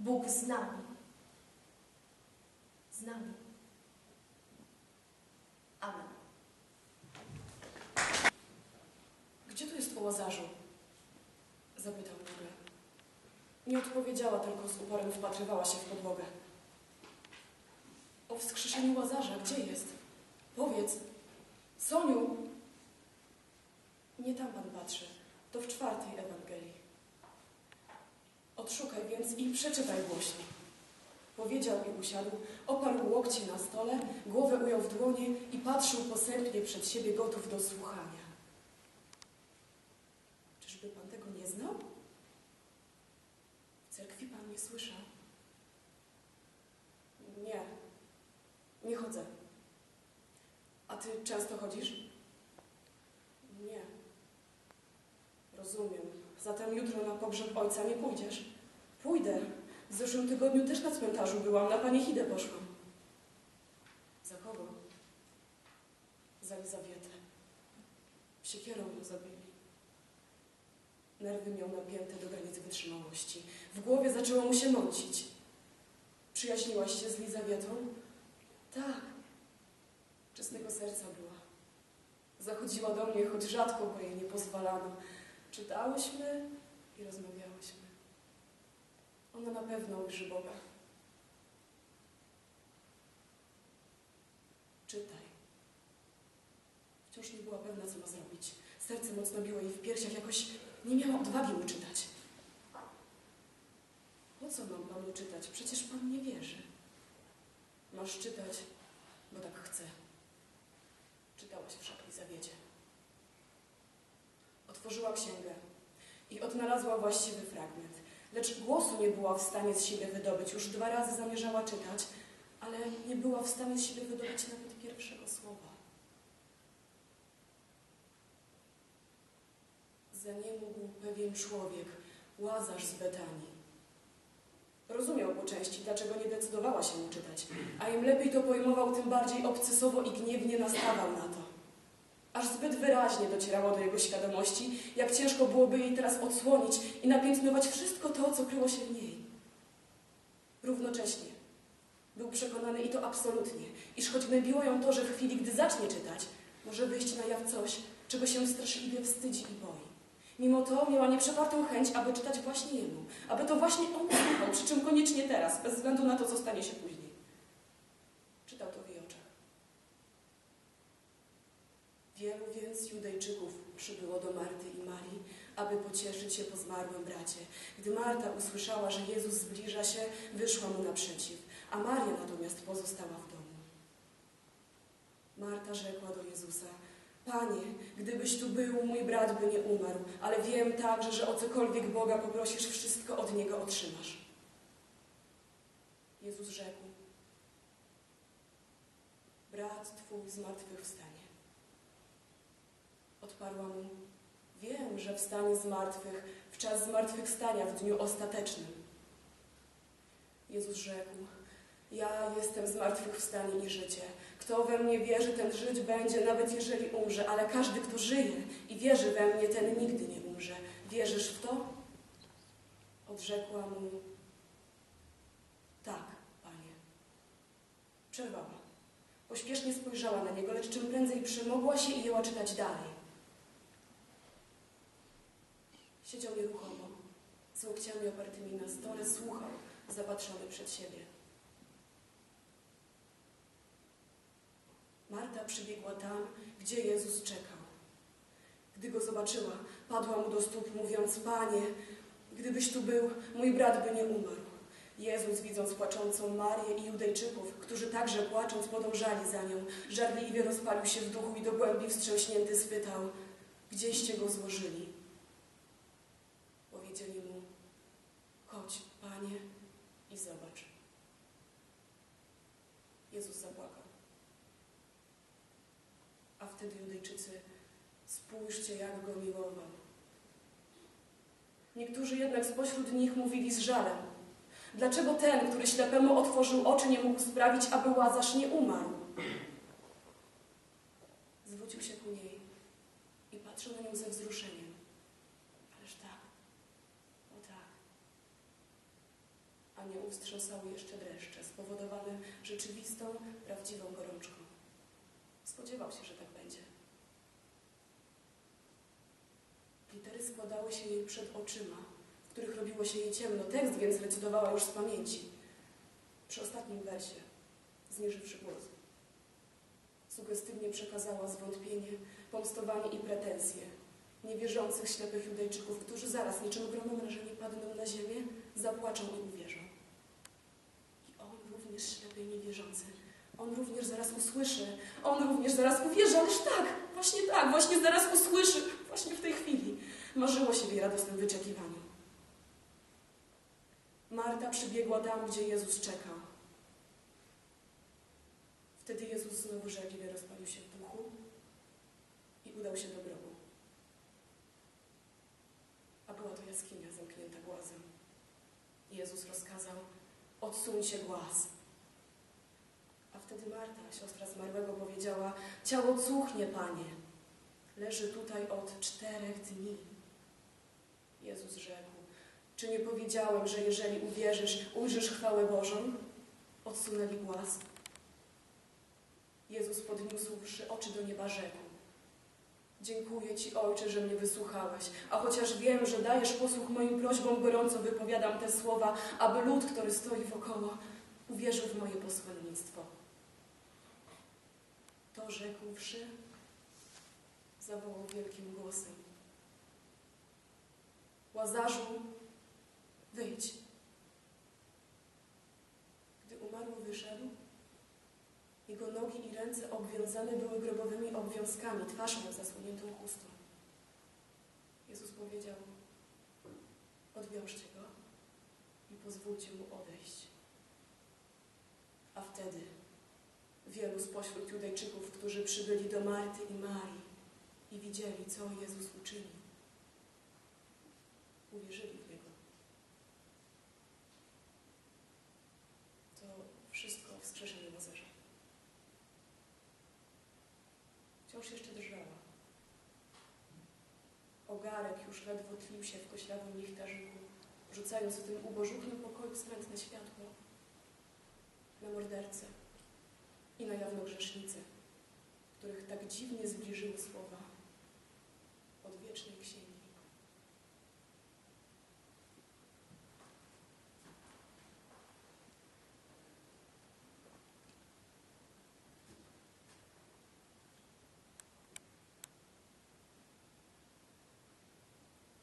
Bóg z nami. Z nami. Amen. Gdzie tu jest o Łazarzu? Zapytał nagle. Nie odpowiedziała, tylko z uporem wpatrywała się w podłogę. O wskrzeszeniu Łazarza, gdzie jest? Powiedz. Soniu! Nie tam pan patrzy. To w czwartej Ewangelii. Odszukaj więc i przeczytaj głośno. Powiedział i usiadł, oparł łokcie na stole, głowę ujął w dłonie i patrzył posępnie przed siebie gotów do słuchania. Czyżby pan tego nie znał? W cerkwi pan nie słyszał? Nie, nie chodzę. A ty często chodzisz? Nie. Rozumiem. Zatem jutro na pogrzeb ojca nie pójdziesz. Pójdę. W zeszłym tygodniu też na cmentarzu byłam, na panichidę poszłam. Za kogo? Za Elizawietę. Siekierą ją zabili. Nerwy miał napięte do granicy wytrzymałości. W głowie zaczęło mu się mącić. Przyjaźniłaś się z Lizawietą? Tak. Czystego serca była. Zachodziła do mnie, choć rzadko, bo jej nie pozwalano. Czytałyśmy i rozmawiałyśmy. Ona na pewno ujrzy Boga. Czytaj. Wciąż nie była pewna, co ma zrobić. Serce mocno biło jej w piersiach, jakoś nie miała odwagi mu czytać. Po co mam panu czytać? Przecież pan nie wierzy. Masz czytać, bo tak chcę. Czytałaś wszak Lizawiecie. Otworzyła księgę i odnalazła właściwy fragment. Lecz głosu nie była w stanie z siebie wydobyć. Już dwa razy zamierzała czytać, ale nie była w stanie z siebie wydobyć nawet pierwszego słowa. Za nie mógł pewien człowiek, Łazarz z Betanii. Rozumiał po części, dlaczego nie decydowała się mu czytać, a im lepiej to pojmował, tym bardziej obcesowo i gniewnie nastawał na to. Aż zbyt wyraźnie docierało do jego świadomości, jak ciężko byłoby jej teraz odsłonić i napiętnować wszystko to, co kryło się w niej. Równocześnie był przekonany, i to absolutnie, iż choć gnębiło ją to, że w chwili, gdy zacznie czytać, może wyjść na jaw coś, czego się straszliwie wstydzi i boi. Mimo to miała nieprzepartą chęć, aby czytać właśnie jemu, aby to właśnie on słuchał, przy czym koniecznie teraz, bez względu na to, co stanie się później. Czytał to w jej oczach. Wielu więc Judejczyków przybyło do Marty i Marii, aby pocieszyć się po zmarłym bracie. Gdy Marta usłyszała, że Jezus zbliża się, wyszła mu naprzeciw, a Maria natomiast pozostała w domu. Marta rzekła do Jezusa, Panie, gdybyś tu był, mój brat by nie umarł, ale wiem także, że o cokolwiek Boga poprosisz, wszystko od Niego otrzymasz. Jezus rzekł, brat Twój zmartwychwstanie. Odparła mu, wiem, że wstanie z martwych w czas zmartwychwstania w dniu ostatecznym. Jezus rzekł, ja jestem zmartwychwstanie i życie. Kto we mnie wierzy, ten żyć będzie, nawet jeżeli umrze, ale każdy, kto żyje i wierzy we mnie, ten nigdy nie umrze. Wierzysz w to? Odrzekła mu, tak, panie. Przerwała. Pośpiesznie spojrzała na niego, lecz czym prędzej przymogła się i jęła czytać dalej. Siedział nieruchomo, z łokciami opartymi na stole, słuchał, zapatrzony przed siebie. Marta przybiegła tam, gdzie Jezus czekał. Gdy go zobaczyła, padła mu do stóp, mówiąc, Panie, gdybyś tu był, mój brat by nie umarł. Jezus, widząc płaczącą Marię i Judejczyków, którzy także płacząc podążali za nią, żarliwie rozpalił się w duchu i do głębi wstrząśnięty spytał, gdzieście go złożyli? Powiedzieli mu, chodź, Panie, i zobacz. Jezus zapłakał. A wtedy Judejczycy, spójrzcie, jak go miłował. Niektórzy jednak spośród nich mówili z żalem. Dlaczego ten, który ślepemu otworzył oczy, nie mógł sprawić, aby Łazarz nie umarł? Zwrócił się ku niej i patrzył na nią ze wzruszeniem. Ależ tak, o tak. A nie wstrząsały jeszcze dreszcze, spowodowane rzeczywistą, prawdziwą gorączką. Spodziewał się, że tak będzie. Litery składały się jej przed oczyma, w których robiło się jej ciemno. Tekst więc recytowała już z pamięci. Przy ostatnim wersie, zmierzywszy głos, sugestywnie przekazała zwątpienie, pomstowanie i pretensje niewierzących, ślepych Judejczyków, którzy zaraz, niczym gromomrażeni, padną na ziemię, zapłaczą i uwierzą. Również ślepy i niewierzący. On również zaraz usłyszy. On również zaraz uwierzy, ależ tak, właśnie tak, właśnie zaraz usłyszy, właśnie w tej chwili. Marzyło się w jej radosnym wyczekiwaniu. Marta przybiegła tam, gdzie Jezus czekał. Wtedy Jezus znowu żarliwie rozpalił się w duchu i udał się do grobu. A była to jaskinia zamknięta głazem. Jezus rozkazał, odsuń się głaz. Wtedy Marta, siostra zmarłego, powiedziała, ciało cuchnie, Panie. Leży tutaj od czterech dni. Jezus rzekł, czy nie powiedziałem, że jeżeli uwierzysz, ujrzysz chwałę Bożą? Odsunęli głaz. Jezus podniósłszy oczy do nieba rzekł, Dziękuję Ci, Ojcze, że mnie wysłuchałeś, a chociaż wiem, że dajesz posłuch moim prośbom, gorąco wypowiadam te słowa, aby lud, który stoi wokoło, uwierzył w moje posłannictwo. To rzekłszy, zawołał wielkim głosem. Łazarzu, wyjdź. Gdy umarły wyszedł, jego nogi i ręce obwiązane były grobowymi obwiązkami, twarz miał zasłoniętą chustą. Jezus powiedział, odwiążcie go i pozwólcie mu odejść. A wtedy wielu spośród Judejczyków, którzy przybyli do Marty i Marii i widzieli, co Jezus uczynił, uwierzyli w Niego. To wszystko wskrzeszenie Łazarza. Wciąż jeszcze drżała. Ogarek już ledwo tlił się w koślawym lichtarzyku, rzucając w tym ubożuchnym pokoju smętne światło na mordercę i na jawną grzesznicę, których tak dziwnie zbliżyły słowa odwiecznej księgi.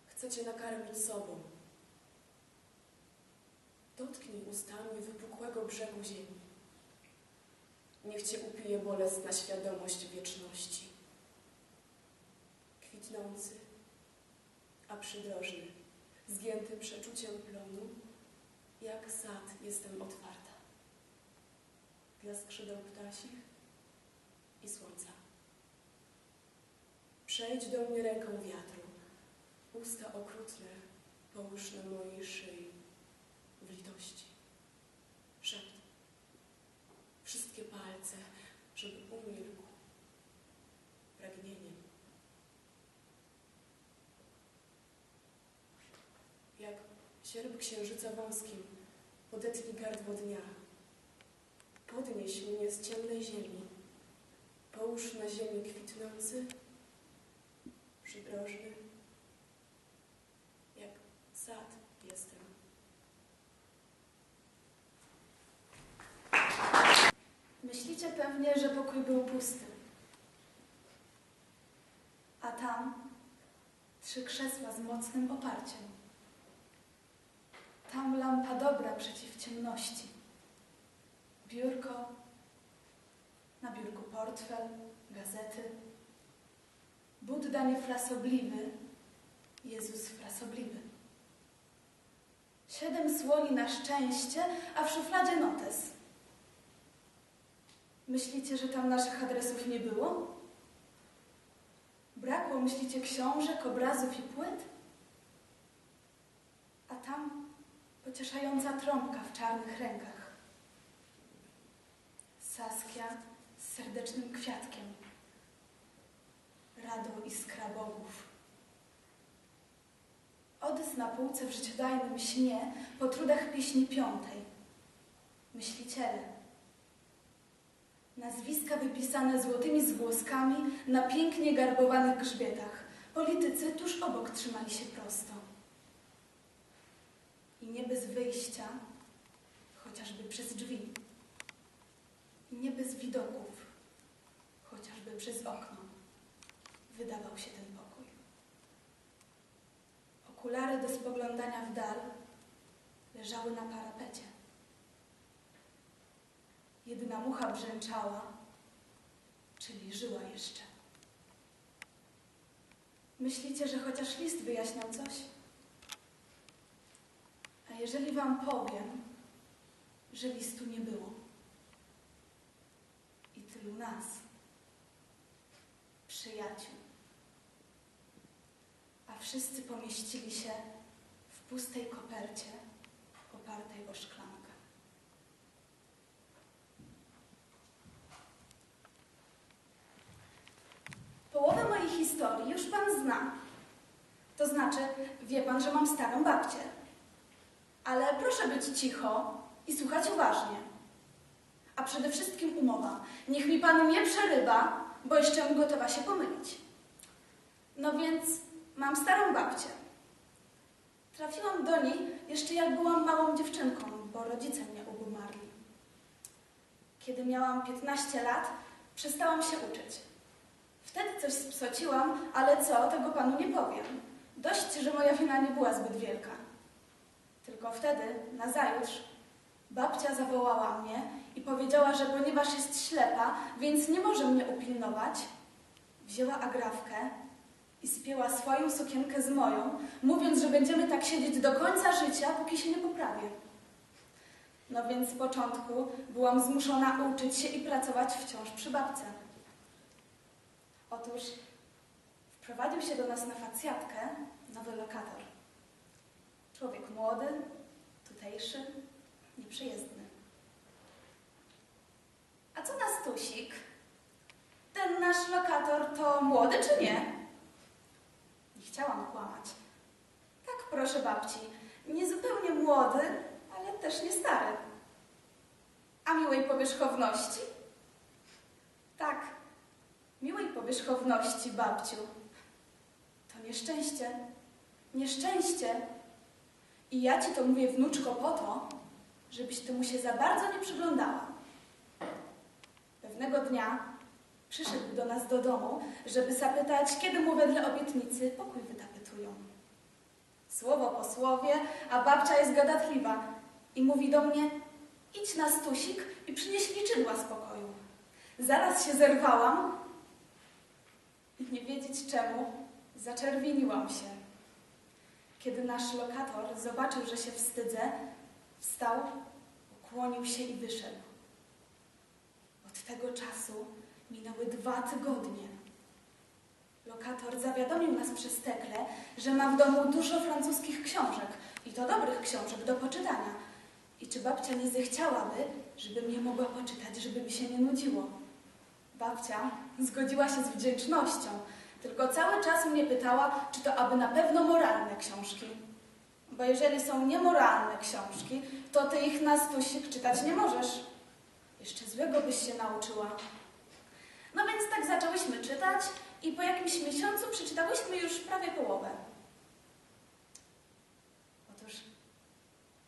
Chcę nakarmić sobą. Dotknij ustami wypukłego brzegu ziemi. Niech Cię upije bolesna świadomość wieczności. Kwitnący, a przydrożny, zgięty przeczuciem plonu, jak sad jestem otwarta. Dla skrzydeł ptasich i słońca. Przejdź do mnie ręką wiatru. Usta okrutne połóż na mojej szyi w litości. Szept. Wszystkie palce, żeby umilkł pragnieniem. Jak sierp księżyca wąskim podetnij gardło dnia. Podnieś mnie z ciemnej ziemi. Połóż na ziemi kwitnący, przydrożny, jak sad jestem. Myślicie pewnie, że pokój był pusty. A tam trzy krzesła z mocnym oparciem. Tam lampa dobra przeciw ciemności. Biurko, na biurku portfel, gazety. Budda niefrasobliwy, Jezus frasobliwy. Siedem słoni na szczęście, a w szufladzie notes. Myślicie, że tam naszych adresów nie było? Brakło, myślicie, książek, obrazów i płyt? A tam pocieszająca trąbka w czarnych rękach. Saskia z serdecznym kwiatkiem. Rado iskra bogów. Odys na półce w życiodajnym śnie po trudach pieśni piątej. Myśliciele. Nazwiska wypisane złotymi zgłoskami na pięknie garbowanych grzbietach. Politycy tuż obok trzymali się prosto. I nie bez wyjścia, chociażby przez drzwi. I nie bez widoków, chociażby przez okno, wydawał się ten pokój. Okulary do spoglądania w dal leżały na parapecie. Jedna mucha brzęczała, czyli żyła jeszcze. Myślicie, że chociaż list wyjaśniał coś? Jeżeli wam powiem, że listu nie było i tylu nas, przyjaciół, a wszyscy pomieścili się w pustej kopercie opartej o szklankę. Połowę mojej historii już pan zna. To znaczy, wie pan, że mam starą babcię. Ale proszę być cicho i słuchać uważnie. A przede wszystkim umowa. Niech mi pan nie przerywa, bo jeszcze gotowa się pomylić. No więc mam starą babcię. Trafiłam do niej jeszcze jak byłam małą dziewczynką, bo rodzice mnie obumarli. Kiedy miałam 15 lat, przestałam się uczyć. Wtedy coś spsociłam, ale co, tego panu nie powiem. Dość, że moja wina nie była zbyt wielka. Tylko wtedy, nazajutrz, babcia zawołała mnie i powiedziała, że ponieważ jest ślepa, więc nie może mnie upilnować, wzięła agrafkę i spięła swoją sukienkę z moją, mówiąc, że będziemy tak siedzieć do końca życia, póki się nie poprawię. No więc z początku byłam zmuszona uczyć się i pracować wciąż przy babce. Otóż wprowadził się do nas na facjatkę nowy lokator. Człowiek młody, tutejszy, nieprzyjezdny. A co nas tusik? Ten nasz lokator to młody czy nie? Nie chciałam kłamać. Tak, proszę babci, nie zupełnie młody, ale też nie stary. A miłej powierzchowności? Tak, miłej powierzchowności, babciu. To nieszczęście, nieszczęście. I ja ci to mówię, wnuczko, po to, żebyś ty mu się za bardzo nie przyglądała. Pewnego dnia przyszedł do nas do domu, żeby zapytać, kiedy mu wedle obietnicy pokój wytapytują. Słowo po słowie, a babcia jest gadatliwa i mówi do mnie, idź na stusik i przynieś liczydła z pokoju. Zaraz się zerwałam i nie wiedzieć czemu, zaczerwieniłam się. Kiedy nasz lokator zobaczył, że się wstydzę, wstał, ukłonił się i wyszedł. Od tego czasu minęły dwa tygodnie. Lokator zawiadomił nas przez tekle, że ma w domu dużo francuskich książek i to dobrych książek do poczytania. I czy babcia nie zechciałaby, żeby mnie mogła poczytać, żeby mi się nie nudziło? Babcia zgodziła się z wdzięcznością, tylko cały czas mnie pytała, czy to aby na pewno moralne książki. Bo jeżeli są niemoralne książki, to ty ich na stusik czytać nie możesz. Jeszcze złego byś się nauczyła. No więc tak zaczęłyśmy czytać i po jakimś miesiącu przeczytałyśmy już prawie połowę. Otóż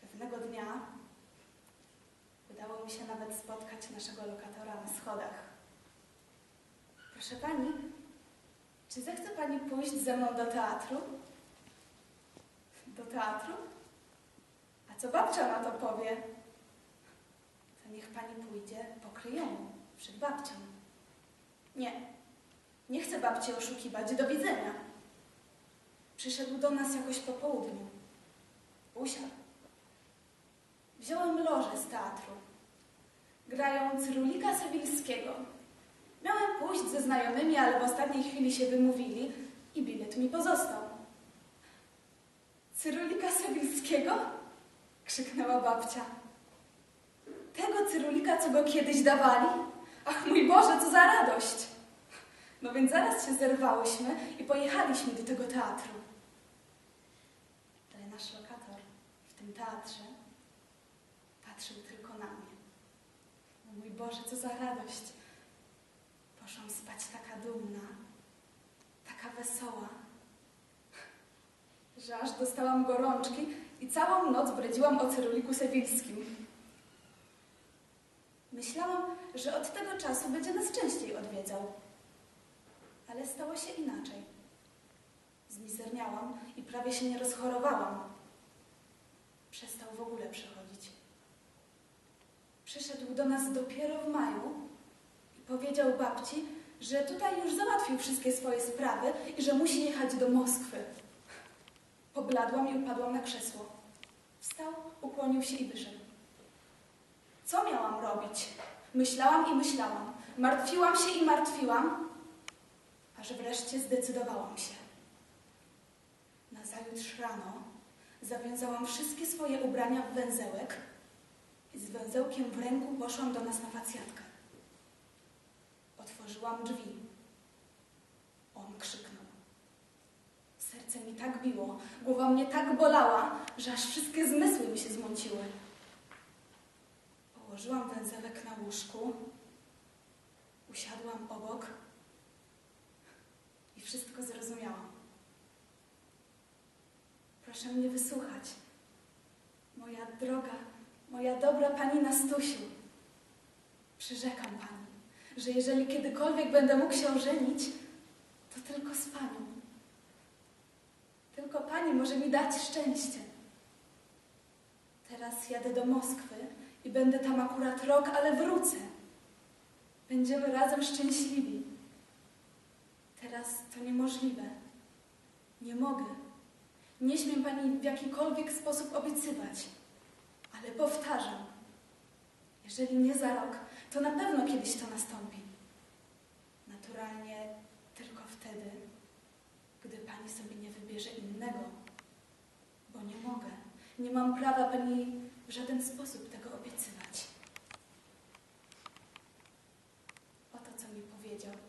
pewnego dnia udało mi się nawet spotkać naszego lokatora na schodach. Proszę pani, czy zechce pani pójść ze mną do teatru? Do teatru? A co babcia na to powie? To niech pani pójdzie po kryjomu przed babcią. Nie, nie chcę babci oszukiwać. Do widzenia. Przyszedł do nas jakoś po południu. Usiadł. Wziąłem lożę z teatru. Grają Cyrulika Sewilskiego. Miałem pójść ze znajomymi, ale w ostatniej chwili się wymówili i bilet mi pozostał. Cyrulika Sewilskiego? Krzyknęła babcia. Tego Cyrulika, co go kiedyś dawali? Ach, mój Boże, co za radość! No więc zaraz się zerwałyśmy i pojechaliśmy do tego teatru. tym teatrze, patrzył tylko na mnie. O mój Boże, co za radość. Poszłam spać taka dumna, taka wesoła, że aż dostałam gorączki i całą noc bredziłam o ceruliku sewilskim. Myślałam, że od tego czasu będzie nas częściej odwiedzał. Ale stało się inaczej. Zmizerniałam i prawie się nie rozchorowałam. Przestał w ogóle przychodzić. Przyszedł do nas dopiero w maju powiedział babci, że tutaj już załatwił wszystkie swoje sprawy i że musi jechać do Moskwy. Pobladłam i upadłam na krzesło. Wstał, ukłonił się i wyszedł. Co miałam robić? Myślałam i myślałam. Martwiłam się i martwiłam, aż wreszcie zdecydowałam się. Nazajutrz rano zawiązałam wszystkie swoje ubrania w węzełek i z węzełkiem w ręku poszłam do nas na facjatkę. Otworzyłam drzwi. On krzyknął. Serce mi tak biło, głowa mnie tak bolała, że aż wszystkie zmysły mi się zmąciły. Położyłam węzełek na łóżku, usiadłam obok i wszystko zrozumiałam. Proszę mnie wysłuchać. Moja droga, moja dobra pani Nastusiu. Przyrzekam pani, że jeżeli kiedykolwiek będę mógł się ożenić, to tylko z panią. Tylko pani może mi dać szczęście. Teraz jadę do Moskwy i będę tam akurat rok, ale wrócę. Będziemy razem szczęśliwi. Teraz to niemożliwe. Nie mogę. Nie śmiem pani w jakikolwiek sposób obiecywać. Ale powtarzam, jeżeli nie za rok, to na pewno kiedyś to nastąpi. Naturalnie tylko wtedy, gdy pani sobie nie wybierze innego, bo nie mogę. Nie mam prawa pani w żaden sposób tego obiecywać. Oto co mi powiedział.